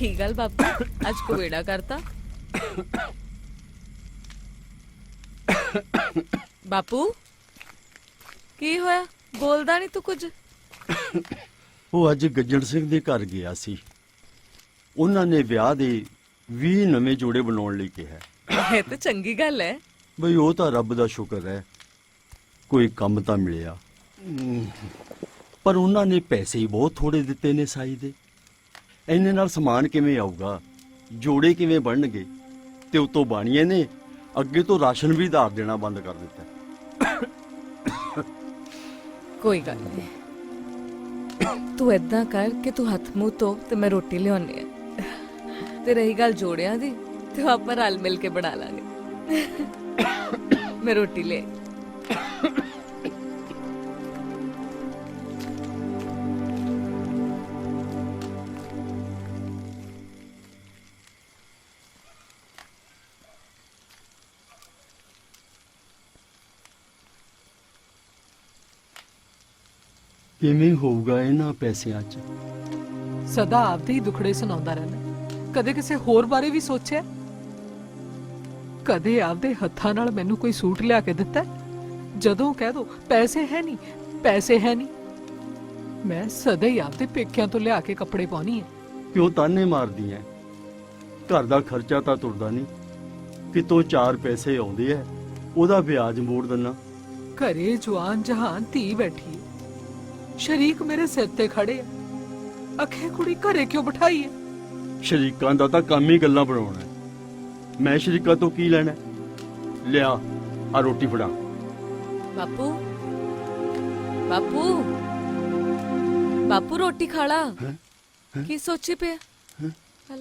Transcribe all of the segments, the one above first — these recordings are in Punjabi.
ਕੀ ਗੱਲ ਬਾਪੂ ਅੱਜ ਕੋਵੇੜਾ ਕਰਤਾ। ਬਾਪੂ ਕੀ ਹੋਇਆ? ਬੋਲਦਾ ਨਹੀਂ ਤੂੰ ਕੁਝ? ਉਹ ਅੱਜ ਗੱਜਣ ਸਿੰਘ ਦੇ ਘਰ ਗਿਆ ਸੀ। ਉਹਨਾਂ ਨੇ ਵਿਆਹ ਦੇ 20 ਨਵੇਂ ਜੋੜੇ ਬਣਾਉਣ ਲਈ ਕਿਹਾ। ਇਹ ਤਾਂ ਚੰਗੀ ਗੱਲ ਹੈ ਬਈ ਉਹ ਤਾਂ ਰੱਬ ਦਾ ਸ਼ੁਕਰ ਹੈ ਕੋਈ ਕੰਮ ਤਾਂ ਮਿਲਿਆ। ਪਰ ਉਹਨਾਂ ਨੇ ਪੈਸੇ ਹੀ ਬਹੁਤ ਥੋੜੇ ਦਿੱਤੇ ਨੇ ਸਾਈ ਦੇ। ਇੰਨੇ ਨਾਲ ਸਮਾਨ ਕਿਵੇਂ ਆਊਗਾ? ਜੋੜੇ ਕਿਵੇਂ ਬਣਨਗੇ? ਤੇ ਉਤੋਂ ਬਾਣੀਏ ਨੇ ਅੱਗੇ ਤੋਂ ਰਾਸ਼ਨ ਵੀ ਧਾਰ ਦੇਣਾ ਬੰਦ ਕਰ ਦਿੱਤਾ। ਕੋਈ ਗੱਲ ਨਹੀਂ। ਤੂੰ ਏਦਾਂ ਕਰ ਕਿ ਤੂੰ ਹੱਥ ਮੂੰਹ ਧੋ ਤੇ ਮੈਂ ਰੋਟੀ ਲਿਆਉਣੀ ਆ। ਤੇ ਰਹੀ ਗੱਲ ਜੋੜਿਆਂ ਦੀ, ਤੇ ਆਪਾਂ ਰਲ ਮਿਲ ਕੇ ਬਣਾ ਲਾਂਗੇ। ਮੈਂ ਰੋਟੀ ਲੈ। ਕਿਵੇਂ ਹੋਊਗਾ ਇਹਨਾਂ ਪੈਸਿਆਂ 'ਚ। ਸਦਾ ਆਪਦੇ ਹੀ ਦੁਖੜੇ ਸੁਣਾਉਂਦਾ ਰਹਿੰਦਾ ਕਦੇ ਕਿਸੇ ਹੋਰ ਬਾਰੇ ਵੀ ਸੋਚਿਆ? ਕਦੇ ਆਪਦੇ ਹੱਥਾਂ ਨਾਲ ਮੈਨੂੰ ਕੋਈ ਸੂਟ ਲਿਆ ਕੇ ਦਿੱਤਾ? ਜਦੋਂ ਕਹਿ ਦੋ ਪੈਸੇ ਹੈ ਨਹੀਂ ਪੈਸੇ ਹੈ ਨਹੀਂ। ਮੈਂ ਸਦਾ ਹੀ ਆਪਦੇ ਪੇਕਿਆਂ ਤੋਂ ਲਿਆ ਕੇ ਕੱਪੜੇ ਪਾਉਣੀ ਹੈ। ਕਿਉਂ ਤਾਨੇ ਮਾਰਦੀ ਐ? ਘਰ ਦਾ ਖਰਚਾ ਤਾਂ ਤੁਰਦਾ ਨਹੀਂ। ਕਿਤੋਂ ਚਾਰ ਪੈਸੇ ਆਉਂਦੇ ਐ? ਉਹਦਾ ਵਿਆਜ ਮੋੜ ਦਿੰਨਾ। ਘਰੇ ਜਵਾਨ ਜਹਾਨ ਧੀ ਬੈਠੀ ਸ਼ਰੀਕ ਮੇਰੇ ਸਿਰ ਤੇ ਖੜੇ ਆ। ਅਖੇ ਕੁੜੀ ਘਰੇ ਕਿਉਂ ਬਿਠਾਈ ਹੈ ਸ਼ਰੀਕਾਂ ਦਾ ਤਾਂ ਕੰਮ ਹੀ ਗੱਲਾਂ ਬਣਾਉਣਾ ਹੈ। ਮੈਂ ਸ਼ਰੀਕਾਂ ਤੋਂ ਕੀ ਲੈਣਾ? ਹੈ? ਲਿਆ ਆ ਰੋਟੀ ਫੜਾ। ਬਾਪੂ। ਬਾਪੂ। ਬਾਪੂ ਰੋਟੀ ਖਾ ਲਾ। ਕੀ ਸੋਚੀ ਪਿਆ ਖਾ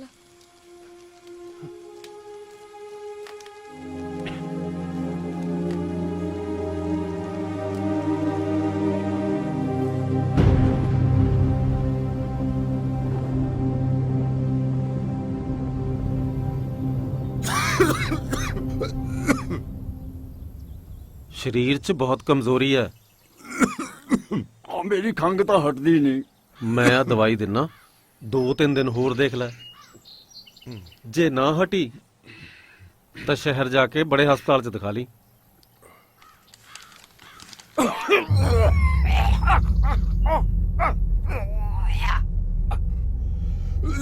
ਸਰੀਰ 'ਚ ਬਹੁਤ ਕਮਜ਼ੋਰੀ ਹੈ। ਆ ਮੇਰੀ ਖੰਗ ਤਾਂ ਹਟਦੀ ਨਹੀਂ ਮੈਂ ਆ ਦਵਾਈ ਦਿੰਨਾ। ਦੋ ਤਿੰਨ ਦਿਨ ਹੋਰ ਦੇਖ ਲੈ। ਜੇ ਨਾ ਹਟੀ ਤਾਂ ਸ਼ਹਿਰ ਜਾ ਕੇ ਬੜੇ ਹਸਪਤਾਲ 'ਚ ਦਿਖਾ ਲਈ।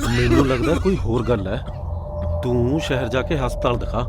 ਮੈਨੂੰ ਲੱਗਦਾ ਕੋਈ ਹੋਰ ਗੱਲ ਹੈ। ਤੂੰ ਸ਼ਹਿਰ ਜਾ ਕੇ ਹਸਪਤਾਲ ਦਿਖਾ।